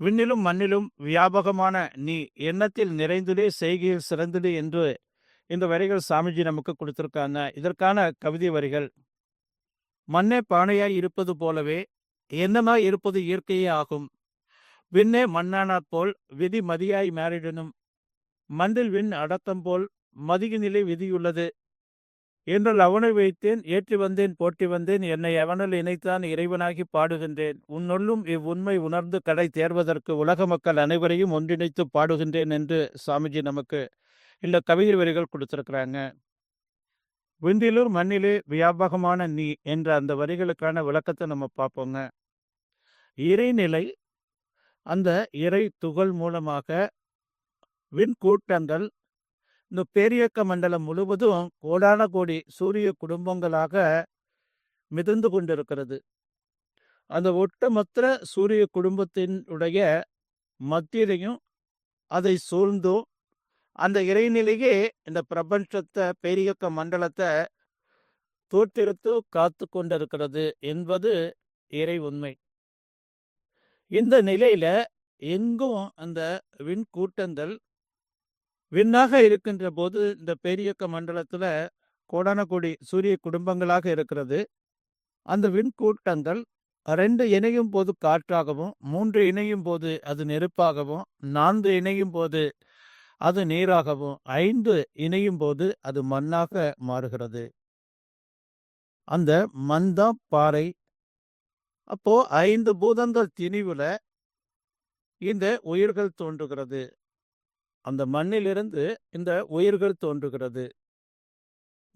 விண்ணிலும் மண்ணிலும் வியாபகமான நீ எண்ணத்தில் நிறைந்துடே செய்கையில் சிறந்துடு என்று இந்த வரிகள் சாமிஜி நமக்கு கொடுத்திருக்காங்க. இதற்கான கவிதை வரிகள் மண்ணே பானையாய் இருப்பது போலவே எண்ணமாய் இருப்பது இயற்கையே ஆகும். விண்ணே மண்ணானாற் போல் விதி மதியாய் மாறிடனும். மண்டில் விண் அடத்தம் போல் மதிய நிலை விதியுள்ளது. என்றால் அவனை வைத்தேன் ஏற்றி வந்தேன் போட்டி வந்தேன் என்னை அவனில் இணைத்தான் இறைவனாகி பாடுகின்றேன். உன்னொல்லும் இவ்வுண்மை உணர்ந்து கடை தேர்வதற்கு உலக மக்கள் அனைவரையும் ஒன்றிணைத்து பாடுகின்றேன் என்று சாமிஜி நமக்கு இந்த கவிதை வரிகள் கொடுத்திருக்கிறாங்க. விந்திலூர் மண்ணிலே வியாபகமான நீ என்ற அந்த வரிகளுக்கான விளக்கத்தை நம்ம பார்ப்போங்க. இறைநிலை அந்த இறை துகள் மூலமாக விண்கூட்டங்கள் இந்த பேரியக்க மண்டலம் முழுவதும் கோடான கோடி சூரிய குடும்பங்களாக மிதந்து கொண்டிருக்கிறது. அந்த ஒட்டுமொத்த சூரிய குடும்பத்தினுடைய மத்தியிலையும் அதை சூழ்ந்தும் அந்த இறைநிலையே இந்த பிரபஞ்சத்தை பேரியக்க மண்டலத்தை தோற்றிருத்து காத்து கொண்டிருக்கிறது என்பது இறை உண்மை. இந்த நிலையில எங்கும் அந்த விண்கூட்டங்கள் விண்ணாக இருக்கின்ற போது இந்த பேரியக்க மண்டலத்தில் கோடான சூரிய குடும்பங்களாக இருக்கிறது. அந்த விண்கூட்டங்கள் ரெண்டு இணையும் போது காற்றாகவும் மூன்று இணையும் போது அது நெருப்பாகவும் நான்கு இணையும் போது அது நீராகவும் ஐந்து இணையும் போது அது மண்ணாக மாறுகிறது. அந்த மண் தான் பாறை. அப்போ ஐந்து பூதங்கள் திணிவுல இந்த உயிர்கள் தோன்றுகிறது. அந்த மண்ணிலிருந்து இந்த உயிர்கள் தோன்றுகிறது.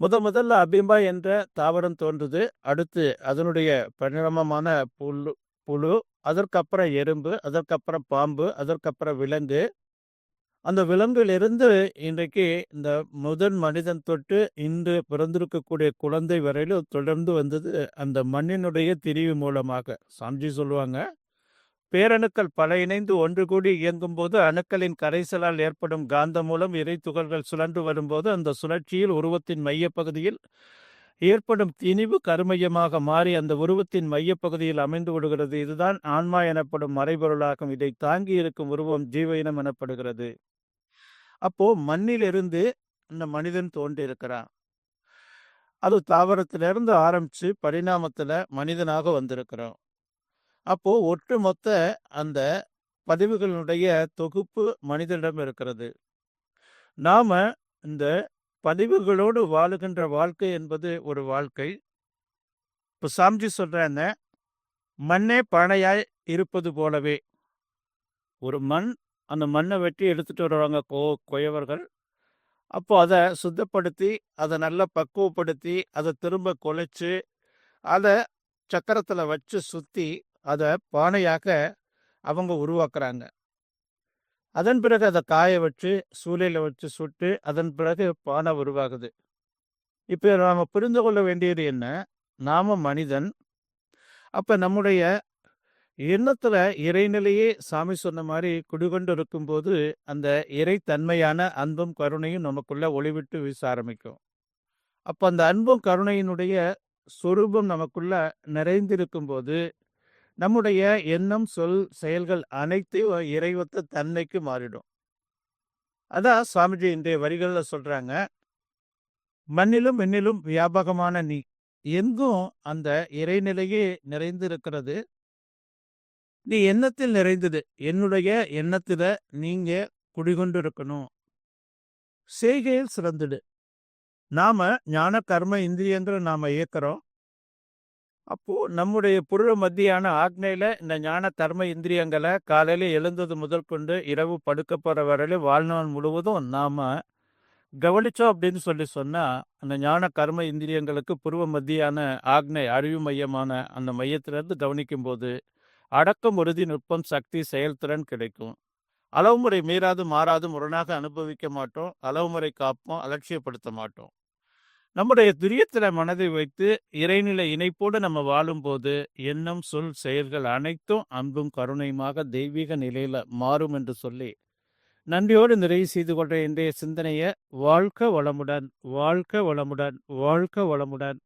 முத முதல்ல அபிம்பா என்ற தாவரம் தோன்றுது. அடுத்து அதனுடைய பரிணாமமான புல்லு புழு அதற்கப்புறம் எறும்பு அதற்கப்புறம் பாம்பு அதற்கப்புறம் விலங்கு. அந்த விலங்கிலிருந்து இன்றைக்கு இந்த முதன் மனிதன் தொட்டு இன்று பிறந்திருக்கக்கூடிய குழந்தை வரையிலும் தொடர்ந்து வந்தது அந்த மண்ணினுடைய திரிவு மூலமாக. சாமிஜி சொல்லுவாங்க. பேரணுக்கள் பல இணைந்து ஒன்று கூடி இயங்கும் போது அணுக்களின் கரைசலால் ஏற்படும் காந்தம் மூலம் இறை துகள்கள் சுழன்று வரும்போது அந்த சுழற்சியில் உருவத்தின் மையப்பகுதியில் ஏற்படும் திணிவு கருமையமாக மாறி அந்த உருவத்தின் மையப்பகுதியில் அமைந்து விடுகிறது. இதுதான் ஆன்மா எனப்படும் மறைபொருளாகும். இதை தாங்கி இருக்கும் உருவம் ஜீவ இனம் எனப்படுகிறது. அப்போ மண்ணிலிருந்து இந்த மனிதன் தோன்றியிருக்கிறான். அது தாவரத்திலிருந்து ஆரம்பிச்சு பரிணாமத்துல மனிதனாக வந்திருக்கிறோம் அப்போ ஒட்டுமொத்த அந்த பதிவுகளுடைய தொகுப்பு மனிதனிடம் இருக்கிறது. நாம இந்த பதிவுகளோடு வாழுகின்ற வாழ்க்கை என்பது ஒரு வாழ்க்கை. இப்போ சாம்ஜி சொல்றேன்ன மண்ணே பானையாய் இருப்பது போலவே. ஒரு மண் அந்த மண்ணை வெட்டி எடுத்துட்டு வருவாங்க கோ கொயவர்கள் அப்போ அதை சுத்தப்படுத்தி அதை நல்லா பக்குவப்படுத்தி அதை திரும்ப குலைச்சு அதை சக்கரத்தில் வச்சு சுற்றி அதை பானையாக அவங்க உருவாக்குறாங்க. அதன் பிறகு அதை காய வச்சு சூளையில் வச்சு சுட்டு அதன் பிறகு பானை உருவாகுது. இப்போ நாம் புரிந்து கொள்ள வேண்டியது என்ன? நாம மனிதன். அப்போ நம்முடைய எண்ணத்தில் இறைநிலையே சாமி சொன்ன மாதிரி குடிகொண்டு இருக்கும்போது அந்த இறைத்தன்மையான அன்பும் கருணையும் நமக்குள்ள ஒளிவிட்டு வீச ஆரம்பிக்கும். அப்போ அந்த அன்பும் கருணையினுடைய சொரூபம் நமக்குள்ள நிறைந்திருக்கும் போது நம்முடைய எண்ணம் சொல் செயல்கள் அனைத்தையும் இறைவத்த தன்மைக்கு மாறிடும். அதான் சுவாமிஜி இன்றைய வரிகளில் சொல்றாங்க மண்ணிலும் மண்ணிலும் வியாபகமான நீ. எங்கும் அந்த இறைநிலையே நிறைந்து இருக்கிறது நீ எண்ணத்தில் நிறைந்தது என்னுடைய எண்ணத்துல நீங்க குடிகொண்டு இருக்கணும் செய்கையில் சிறந்துடு. நாம ஞான கர்ம இந்திரியங்களை நாம இயக்கிறோம். அப்போ நம்முடைய புருவ மத்தியான ஆக்னையில இந்த ஞான தர்ம இந்திரியங்களை காலையில எழுந்தது முதல் கொண்டு இரவு படுக்க போற வரையிலும் வாழ்நாள் முழுவதும் நாம கவனிச்சோம் அப்படின்னு சொல்லி சொன்னா அந்த ஞான கர்ம இந்திரியங்களுக்கு பூர்வ மத்தியான ஆக்னை அறிவு மையமான அந்த மையத்திலிருந்து கவனிக்கும் போது அடக்கம் உறுதி நுட்பம் சக்தி செயல்திறன் கிடைக்கும். அளவுமுறை மீறாது மாறாது முரணாக அனுபவிக்க மாட்டோம். அளவுமுறை காப்போம் அலட்சியப்படுத்த மாட்டோம். நம்முடைய துரியத்தில் மனதை வைத்து இறைநிலை இணைப்போடு நம்ம வாழும்போது எண்ணம் சொல் செயல்கள் அனைத்தும் அன்பும் கருணையுமாக தெய்வீக நிலையில் மாறும் என்று சொல்லி நன்றியோடு நிறைவு செய்து கொண்ட இன்றைய சிந்தனையை வாழ்க்க வளமுடன் வாழ்க்க வளமுடன் வாழ்க்க வளமுடன்.